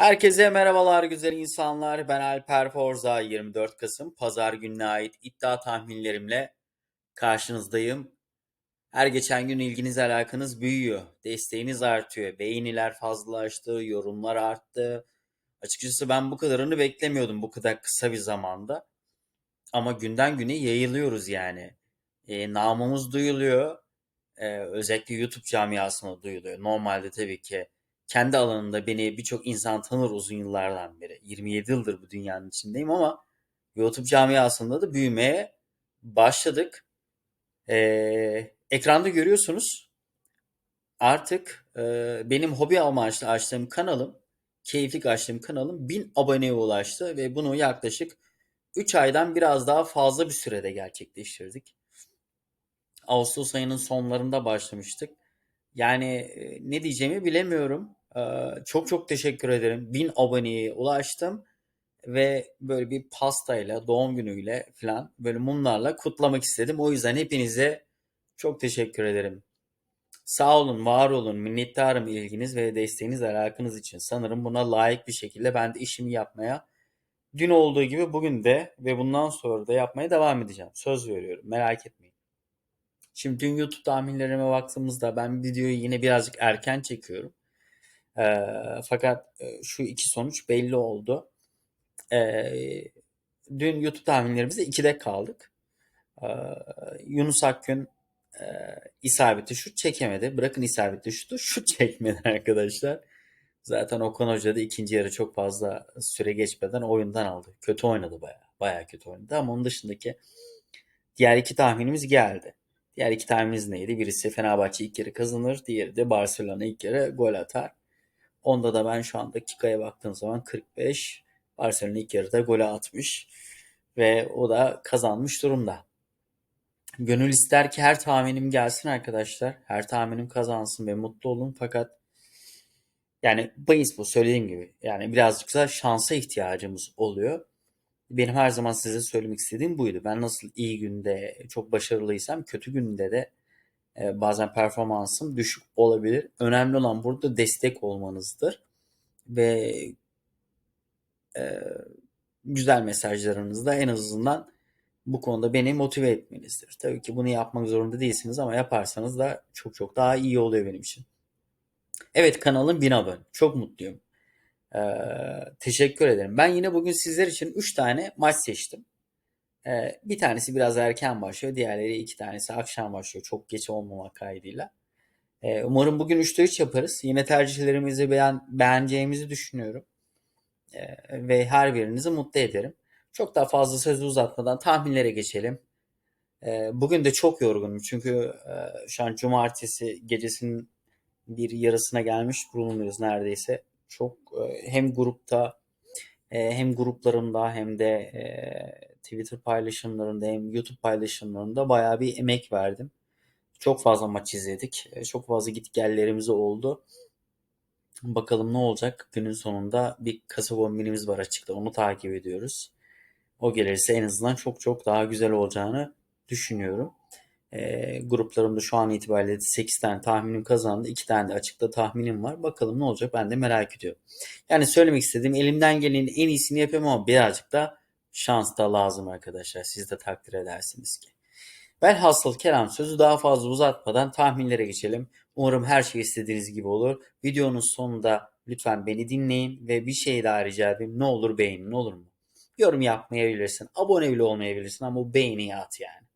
Herkese merhabalar güzel insanlar. Ben Alper Forza. 24 Kasım Pazar gününe ait iddia tahminlerimle karşınızdayım. Her geçen gün ilginiz alakanız büyüyor. Desteğiniz artıyor. Beğeniler fazlalaştı, yorumlar arttı. Açıkçası ben bu kadarını beklemiyordum bu kadar kısa bir zamanda. Ama günden güne yayılıyoruz yani. E, namımız duyuluyor. E, özellikle YouTube camiasına duyuluyor. Normalde tabii ki kendi alanında beni birçok insan tanır uzun yıllardan beri. 27 yıldır bu dünyanın içindeyim ama YouTube camiasında da büyümeye başladık. Ee, ekranda görüyorsunuz. Artık e, benim hobi amaçlı açtığım kanalım, keyiflik açtığım kanalım 1000 aboneye ulaştı ve bunu yaklaşık 3 aydan biraz daha fazla bir sürede gerçekleştirdik. Ağustos ayının sonlarında başlamıştık. Yani e, ne diyeceğimi bilemiyorum. Ee, çok çok teşekkür ederim. 1000 aboneye ulaştım ve böyle bir pastayla, doğum günüyle falan böyle mumlarla kutlamak istedim. O yüzden hepinize çok teşekkür ederim. Sağ olun, var olun, minnettarım ilginiz ve desteğiniz, alakanız için. Sanırım buna layık bir şekilde ben de işimi yapmaya dün olduğu gibi bugün de ve bundan sonra da yapmaya devam edeceğim. Söz veriyorum, merak etmeyin. Şimdi dün YouTube tahminlerime baktığımızda ben videoyu yine birazcık erken çekiyorum. Ee, fakat e, şu iki sonuç belli oldu. Ee, dün YouTube tahminlerimizde 2'de kaldık. Ee, Yunus Akgün e, isabetli şut çekemedi. Bırakın isabetli şutu şut çekmedi arkadaşlar. Zaten Okan Hoca da ikinci yarı çok fazla süre geçmeden oyundan aldı. Kötü oynadı baya. Baya kötü oynadı ama onun dışındaki diğer iki tahminimiz geldi. Diğer iki tahminimiz neydi? Birisi Fenerbahçe ilk yarı kazanır. Diğeri de Barcelona ilk yarı gol atar. Onda da ben şu an dakikaya baktığım zaman 45. Barcelona ilk yarıda golü atmış. Ve o da kazanmış durumda. Gönül ister ki her tahminim gelsin arkadaşlar. Her tahminim kazansın ve mutlu olun. Fakat yani bahis bu söylediğim gibi. Yani birazcık da şansa ihtiyacımız oluyor. Benim her zaman size söylemek istediğim buydu. Ben nasıl iyi günde çok başarılıysam kötü günde de e, bazen performansım düşük olabilir. Önemli olan burada destek olmanızdır. Ve e, güzel mesajlarınızda en azından bu konuda beni motive etmenizdir. Tabii ki bunu yapmak zorunda değilsiniz ama yaparsanız da çok çok daha iyi oluyor benim için. Evet kanalım 1000 abone. Çok mutluyum. Ee, teşekkür ederim. Ben yine bugün sizler için 3 tane maç seçtim. Ee, bir tanesi biraz erken başlıyor. Diğerleri iki tanesi akşam başlıyor. Çok geç olmamak kaydıyla. Ee, umarım bugün 3'te 3 yaparız. Yine tercihlerimizi beğen, beğeneceğimizi düşünüyorum. Ee, ve her birinizi mutlu ederim. Çok daha fazla sözü uzatmadan tahminlere geçelim. Ee, bugün de çok yorgunum çünkü e, şu an cumartesi gecesinin bir yarısına gelmiş bulunuyoruz neredeyse. Çok e, hem grupta e, hem gruplarımda hem de e, Twitter paylaşımlarında hem YouTube paylaşımlarında bayağı bir emek verdim. Çok fazla maç izledik. E, çok fazla git gellerimiz oldu. Bakalım ne olacak? Günün sonunda bir kasa bombinimiz var açıkta. Onu takip ediyoruz. O gelirse en azından çok çok daha güzel olacağını düşünüyorum. E, gruplarımda şu an itibariyle 8 tane tahminim kazandı. 2 tane de açıkta tahminim var. Bakalım ne olacak ben de merak ediyorum. Yani söylemek istediğim elimden gelenin en iyisini yapıyorum ama birazcık da şans da lazım arkadaşlar. Siz de takdir edersiniz ki. Velhasıl kelam sözü daha fazla uzatmadan tahminlere geçelim. Umarım her şey istediğiniz gibi olur. Videonun sonunda lütfen beni dinleyin ve bir şey daha rica edeyim. Ne olur beğenin olur mu? Yorum yapmayabilirsin, abone bile olmayabilirsin ama bu beğeni at yani.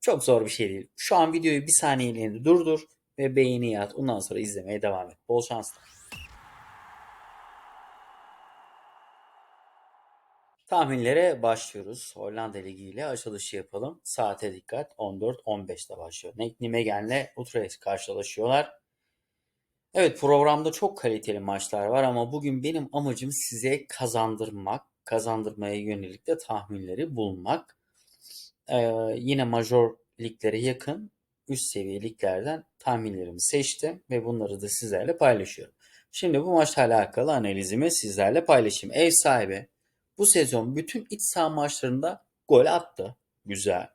Çok zor bir şey değil. Şu an videoyu bir saniyeliğine durdur ve beğeni at. Ondan sonra izlemeye devam et. Bol şanslar. Tahminlere başlıyoruz. Hollanda Ligi ile açılışı yapalım. Saate dikkat. 14-15'te başlıyor. Nijmegen'le Utrecht karşılaşıyorlar. Evet programda çok kaliteli maçlar var ama bugün benim amacım size kazandırmak, kazandırmaya yönelik de tahminleri bulmak. Ee, yine major liglere yakın üst seviye liglerden tahminlerimi seçtim ve bunları da sizlerle paylaşıyorum. Şimdi bu maçla alakalı analizimi sizlerle paylaşayım. Ev sahibi bu sezon bütün iç saha maçlarında gol attı. Güzel.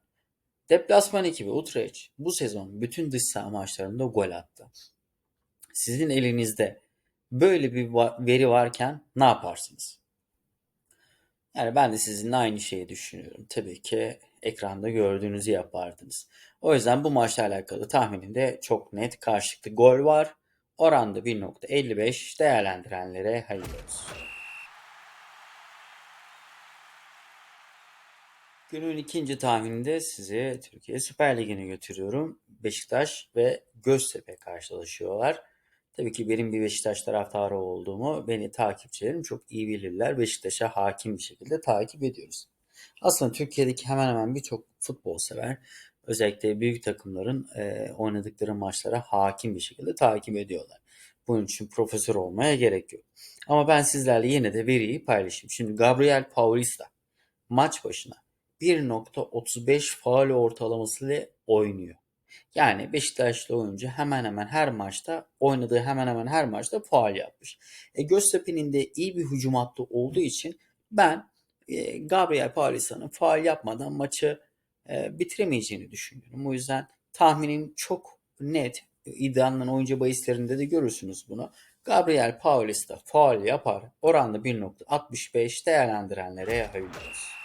Deplasman ekibi Utrecht bu sezon bütün dış saha maçlarında gol attı. Sizin elinizde Böyle bir veri varken ne yaparsınız? Yani ben de sizinle aynı şeyi düşünüyorum. Tabii ki ekranda gördüğünüzü yapardınız. O yüzden bu maçla alakalı tahminimde çok net karşılıklı gol var. Oranda 1.55 değerlendirenlere hayırlı olsun. Günün ikinci tahmininde sizi Türkiye Süper Ligi'ne götürüyorum. Beşiktaş ve Göztepe karşılaşıyorlar. Tabii ki benim bir Beşiktaş taraftarı olduğumu beni takipçilerim çok iyi bilirler. Beşiktaş'a hakim bir şekilde takip ediyoruz. Aslında Türkiye'deki hemen hemen birçok futbol sever özellikle büyük takımların e, oynadıkları maçlara hakim bir şekilde takip ediyorlar. Bunun için profesör olmaya gerek yok. Ama ben sizlerle yine de veriyi paylaşayım. Şimdi Gabriel Paulista maç başına 1.35 faal ortalaması ile oynuyor. Yani Beşiktaşlı oyuncu hemen hemen her maçta oynadığı hemen hemen her maçta faal yapmış. E, Göztepe'nin de iyi bir hücum hattı olduğu için ben e, Gabriel Paulista'nın faal yapmadan maçı e, bitiremeyeceğini düşünüyorum. O yüzden tahminim çok net. İddianın oyuncu bahislerinde de görürsünüz bunu. Gabriel Paulista faal yapar. Oranda 1.65 değerlendirenlere hayırlı olsun.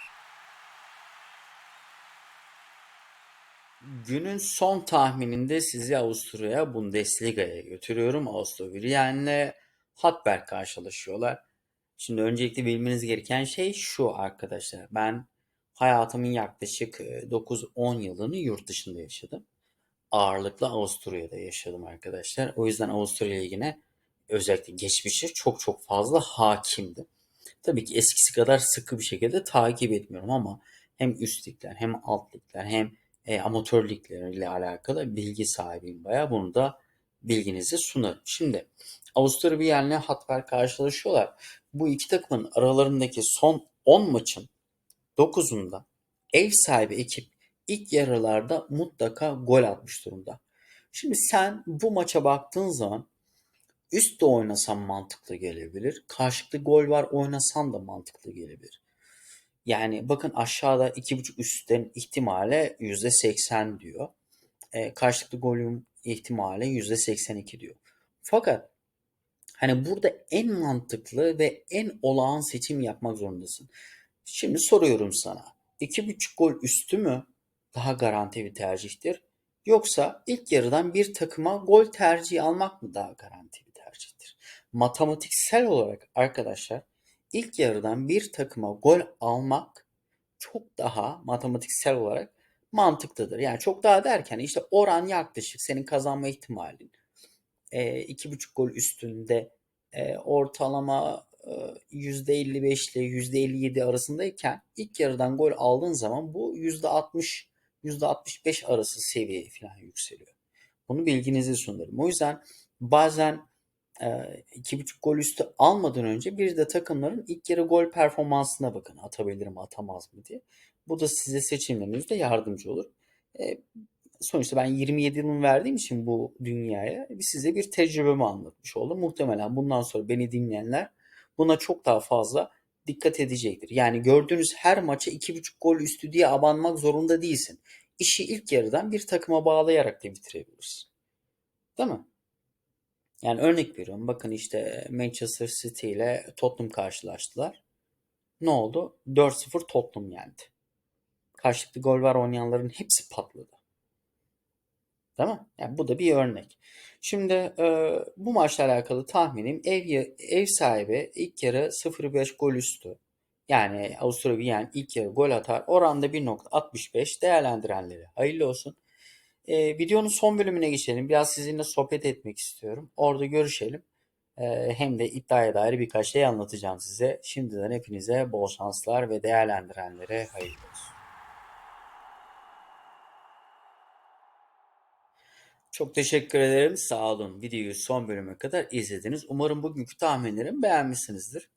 Günün son tahmininde sizi Avusturya'ya Bundesliga'ya götürüyorum. Avusturya Viyen'le Hatberg karşılaşıyorlar. Şimdi öncelikle bilmeniz gereken şey şu arkadaşlar. Ben hayatımın yaklaşık 9-10 yılını yurt dışında yaşadım. Ağırlıklı Avusturya'da yaşadım arkadaşlar. O yüzden Avusturya Ligi'ne özellikle geçmişe çok çok fazla hakimdim. Tabii ki eskisi kadar sıkı bir şekilde takip etmiyorum ama hem üst ligler hem alt ligler hem e, amatör ligleriyle alakalı bilgi sahibiyim bayağı. Bunu da bilginizi sunarım. Şimdi Avusturya Viyen'le Hatberg karşılaşıyorlar. Bu iki takımın aralarındaki son 10 maçın 9'unda ev sahibi ekip ilk yarılarda mutlaka gol atmış durumda. Şimdi sen bu maça baktığın zaman üstte oynasan mantıklı gelebilir. Karşılıklı gol var oynasan da mantıklı gelebilir. Yani bakın aşağıda 2.5 üstten ihtimale %80 diyor. E, karşılıklı golün ihtimali %82 diyor. Fakat hani burada en mantıklı ve en olağan seçim yapmak zorundasın. Şimdi soruyorum sana. 2.5 gol üstü mü daha garanti bir tercihtir? Yoksa ilk yarıdan bir takıma gol tercihi almak mı daha garanti bir tercihtir? Matematiksel olarak arkadaşlar ilk yarıdan bir takıma gol almak çok daha matematiksel olarak mantıklıdır. Yani çok daha derken işte oran yaklaşık senin kazanma ihtimalin e, iki buçuk gol üstünde e, ortalama e, %55 ile %57 arasındayken ilk yarıdan gol aldığın zaman bu %60 %65 arası seviye falan yükseliyor. Bunu bilginizi sunarım. O yüzden bazen iki buçuk gol üstü almadan önce bir de takımların ilk yarı gol performansına bakın. Atabilir mi atamaz mı diye. Bu da size seçimlerinizde yardımcı olur. E, sonuçta ben 27 yılımı verdiğim için bu dünyaya size bir tecrübemi anlatmış oldum. Muhtemelen bundan sonra beni dinleyenler buna çok daha fazla dikkat edecektir. Yani gördüğünüz her maça 2.5 gol üstü diye abanmak zorunda değilsin. İşi ilk yarıdan bir takıma bağlayarak da bitirebilirsin. Değil mi? Yani örnek veriyorum. Bakın işte Manchester City ile Tottenham karşılaştılar. Ne oldu? 4-0 Tottenham yendi. Karşılıklı gol var oynayanların hepsi patladı. Değil mi? Yani bu da bir örnek. Şimdi e, bu maçla alakalı tahminim ev ev sahibi ilk yarı 0-5 gol üstü. Yani Avusturya Viyen ilk yarı gol atar. Oranda 1.65 değerlendirenleri. Hayırlı olsun. E, videonun son bölümüne geçelim. Biraz sizinle sohbet etmek istiyorum. Orada görüşelim. E, hem de iddiaya dair birkaç şey anlatacağım size. Şimdiden hepinize bol şanslar ve değerlendirenlere hayırlı olsun. Çok teşekkür ederim. Sağ olun. Videoyu son bölüme kadar izlediniz. Umarım bugünkü tahminlerimi beğenmişsinizdir.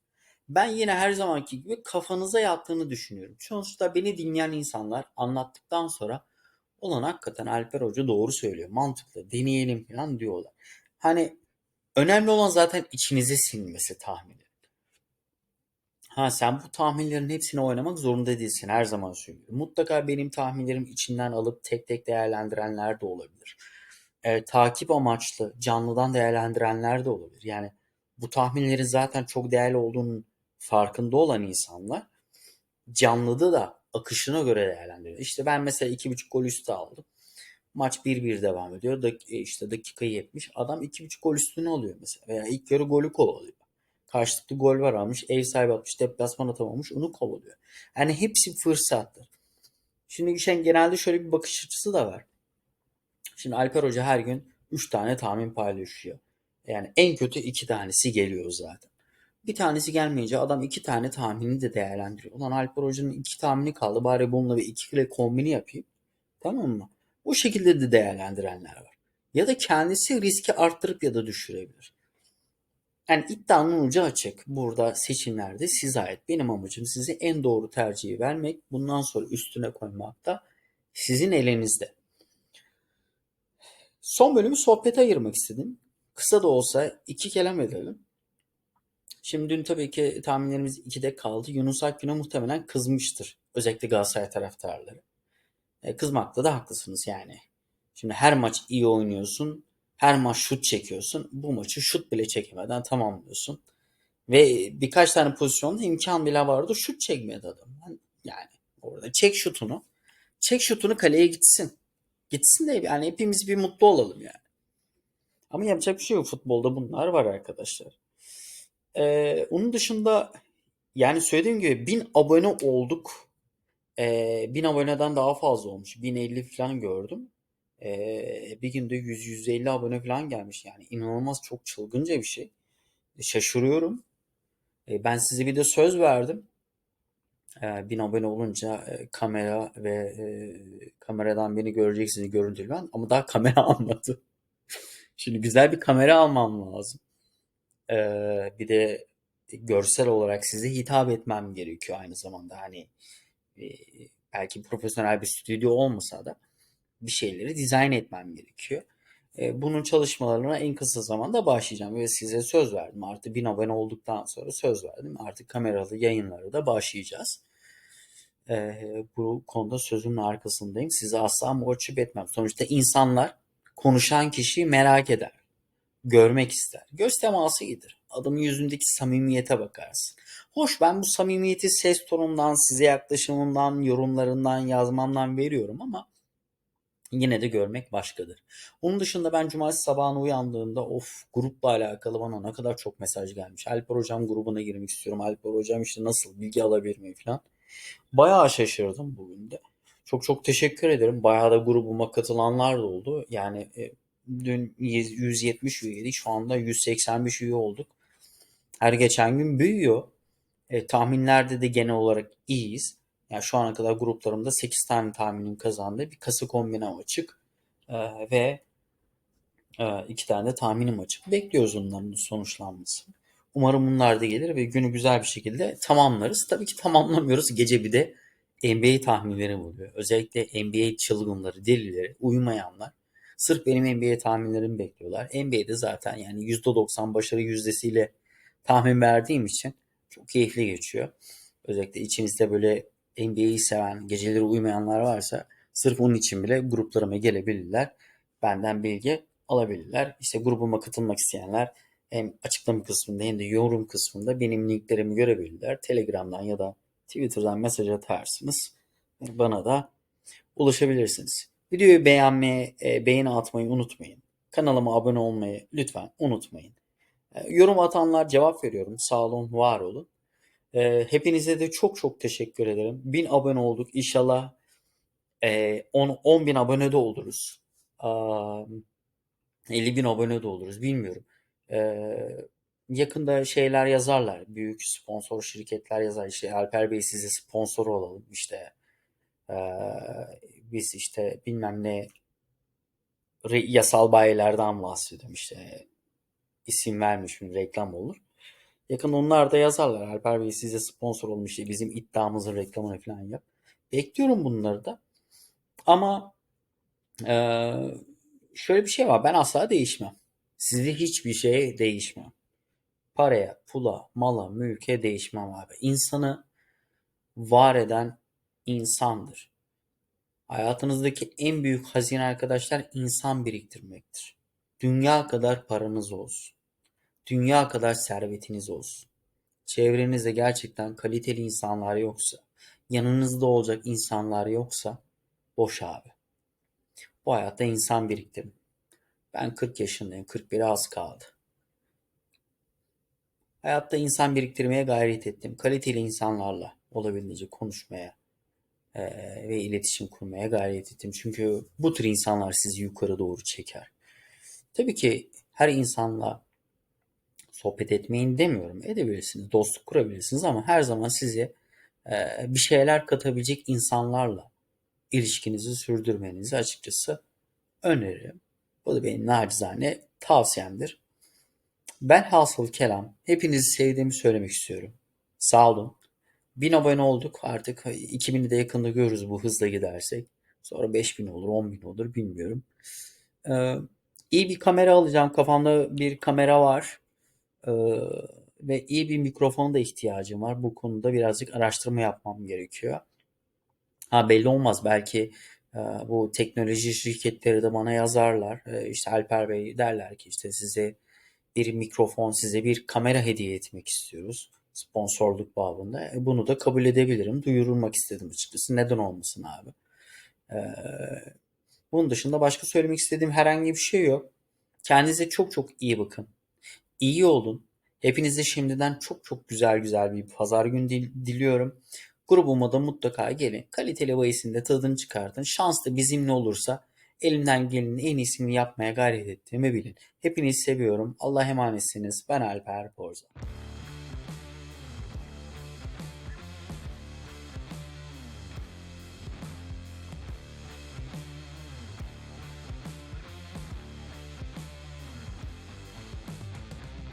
Ben yine her zamanki gibi kafanıza yattığını düşünüyorum. Sonuçta beni dinleyen insanlar anlattıktan sonra olan hakikaten Alper Hoca doğru söylüyor. Mantıklı. Deneyelim falan diyorlar. Hani önemli olan zaten içinize sinmesi tahmini. Ha sen bu tahminlerin hepsini oynamak zorunda değilsin. Her zaman söylüyorum. Mutlaka benim tahminlerim içinden alıp tek tek değerlendirenler de olabilir. E, takip amaçlı canlıdan değerlendirenler de olabilir. Yani bu tahminlerin zaten çok değerli olduğunun farkında olan insanlar canlıda da akışına göre değerlendiriyor. İşte ben mesela 2.5 gol üstü aldım. Maç 1-1 devam ediyor. Dak e, işte dakika 70. Adam 2.5 gol üstüne alıyor mesela. Veya ilk yarı golü kovalıyor. Karşılıklı gol var almış. Ev sahibi atmış. Deplasman atamamış. Onu kovalıyor. Yani hepsi fırsattır. Şimdi geçen genelde şöyle bir bakış açısı da var. Şimdi Alper Hoca her gün 3 tane tahmin paylaşıyor. Yani en kötü 2 tanesi geliyor zaten. Bir tanesi gelmeyince adam iki tane tahmini de değerlendiriyor. Ulan Alper Hoca'nın iki tahmini kaldı. Bari bununla bir iki kere kombini yapayım. Tamam mı? Bu şekilde de değerlendirenler var. Ya da kendisi riski arttırıp ya da düşürebilir. Yani iddianın ucu açık. Burada seçimlerde size ait. Benim amacım size en doğru tercihi vermek. Bundan sonra üstüne koymak da sizin elinizde. Son bölümü sohbete ayırmak istedim. Kısa da olsa iki kelam edelim. Şimdi dün tabii ki tahminlerimiz 2'de kaldı. Yunus Akgün'e muhtemelen kızmıştır. Özellikle Galatasaray taraftarları. E, kızmakta da haklısınız yani. Şimdi her maç iyi oynuyorsun. Her maç şut çekiyorsun. Bu maçı şut bile çekemeden tamamlıyorsun. Ve birkaç tane pozisyonda imkan bile vardı. Şut çekmedi adam. Yani orada çek şutunu. Çek şutunu kaleye gitsin. Gitsin de yani hepimiz bir mutlu olalım yani. Ama yapacak bir şey yok. Futbolda bunlar var arkadaşlar. Ee, onun dışında yani söylediğim gibi 1000 abone olduk. Ee, 1000 aboneden daha fazla olmuş. 1050 falan gördüm. Ee, bir günde 100-150 abone falan gelmiş. Yani inanılmaz çok çılgınca bir şey. Şaşırıyorum. Ee, ben size bir de söz verdim. Ee, 1000 abone olunca e, kamera ve e, kameradan beni göreceksiniz görüntülü ben. Ama daha kamera almadım. Şimdi güzel bir kamera almam lazım. Ee, bir de görsel olarak size hitap etmem gerekiyor aynı zamanda. Hani e, belki profesyonel bir stüdyo olmasa da bir şeyleri dizayn etmem gerekiyor. E, bunun çalışmalarına en kısa zamanda başlayacağım ve size söz verdim. Artık bin abone olduktan sonra söz verdim. Artık kameralı yayınları da başlayacağız. E, bu konuda sözümün arkasındayım. Sizi asla muhatap etmem. Sonuçta insanlar konuşan kişiyi merak eder görmek ister. Göz teması iyidir. Adamın yüzündeki samimiyete bakarsın. Hoş ben bu samimiyeti ses tonundan, size yaklaşımından, yorumlarından, yazmamdan veriyorum ama yine de görmek başkadır. Onun dışında ben cumartesi sabahına uyandığımda of grupla alakalı bana ne kadar çok mesaj gelmiş. Alper hocam grubuna girmek istiyorum. Alper hocam işte nasıl bilgi alabilir miyim falan. Bayağı şaşırdım bugün de. Çok çok teşekkür ederim. Bayağı da grubuma katılanlar da oldu. Yani e, dün 170 üyeydik. Şu anda 185 üye olduk. Her geçen gün büyüyor. E, tahminlerde de genel olarak iyiyiz. Yani şu ana kadar gruplarımda 8 tane tahminim kazandı. Bir kasa kombinem açık. E, ve e, iki tane de tahminim açık. Bekliyoruz onların sonuçlanması. Umarım bunlar da gelir ve günü güzel bir şekilde tamamlarız. Tabii ki tamamlamıyoruz. Gece bir de NBA tahminleri oluyor. Özellikle NBA çılgınları, delileri, uyumayanlar Sırf benim NBA tahminlerimi bekliyorlar. NBA'de zaten yani %90 başarı yüzdesiyle tahmin verdiğim için çok keyifli geçiyor. Özellikle içinizde böyle NBA'yi seven, geceleri uyumayanlar varsa sırf onun için bile gruplarıma gelebilirler. Benden bilgi alabilirler. İşte grubuma katılmak isteyenler hem açıklama kısmında hem de yorum kısmında benim linklerimi görebilirler. Telegram'dan ya da Twitter'dan mesaj atarsınız. Bana da ulaşabilirsiniz. Videoyu beğenmeyi, e, beğeni atmayı unutmayın. Kanalıma abone olmayı lütfen unutmayın. E, yorum atanlar cevap veriyorum. Sağ olun, var olun. E, hepinize de çok çok teşekkür ederim. 1000 abone olduk. İnşallah e, 10, 10 bin abone de oluruz. E, 50 bin abone de oluruz. Bilmiyorum. E, yakında şeyler yazarlar. Büyük sponsor şirketler yazar. İşte Alper Bey size sponsor olalım. İşte biz işte bilmem ne yasal bayilerden bahsediyorum işte isim vermiş mi reklam olur. Yakın onlar da yazarlar. Alper Bey size sponsor olmuş işte bizim iddiamızın reklamını falan yap. Bekliyorum bunları da. Ama e, şöyle bir şey var. Ben asla değişmem. Sizde hiçbir şeye değişmem. Paraya, pula, mala, mülke değişmem abi. İnsanı var eden insandır. Hayatınızdaki en büyük hazine arkadaşlar insan biriktirmektir. Dünya kadar paranız olsun. dünya kadar servetiniz olsun. Çevrenizde gerçekten kaliteli insanlar yoksa, yanınızda olacak insanlar yoksa boş abi. Bu hayatta insan biriktirin. Ben 40 yaşındayım. 41'e az kaldı. Hayatta insan biriktirmeye gayret ettim. Kaliteli insanlarla olabildiğince konuşmaya eee, ve iletişim kurmaya gayret ettim. Çünkü bu tür insanlar sizi yukarı doğru çeker. Tabii ki her insanla sohbet etmeyin demiyorum. Edebilirsiniz, dostluk kurabilirsiniz ama her zaman size eee, bir şeyler katabilecek insanlarla ilişkinizi sürdürmenizi açıkçası öneririm. Bu da benim nacizane tavsiyemdir. Ben hasıl kelam hepinizi sevdiğimi söylemek istiyorum. Sağ olun. 1000 abone olduk artık 2000'i de yakında görürüz bu hızla gidersek. Sonra 5000 olur 10.000 olur bilmiyorum. Ee, iyi bir kamera alacağım. Kafamda bir kamera var. Ee, ve iyi bir mikrofona da ihtiyacım var. Bu konuda birazcık araştırma yapmam gerekiyor. Ha belli olmaz belki e, bu teknoloji şirketleri de bana yazarlar. E, işte Alper Bey derler ki işte size bir mikrofon, size bir kamera hediye etmek istiyoruz. Sponsorluk babında. E, bunu da kabul edebilirim. Duyurulmak istedim açıkçası. Neden olmasın abi? E, bunun dışında başka söylemek istediğim herhangi bir şey yok. Kendinize çok çok iyi bakın. İyi olun. Hepinize şimdiden çok çok güzel güzel bir pazar günü dil- diliyorum. Grubuma da mutlaka gelin. Kaliteli bahisinde de tadını çıkartın. Şans da bizimle olursa elimden gelenin en iyisini yapmaya gayret ettiğimi bilin. Hepinizi seviyorum. Allah emanetsiniz. Ben Alper Borza.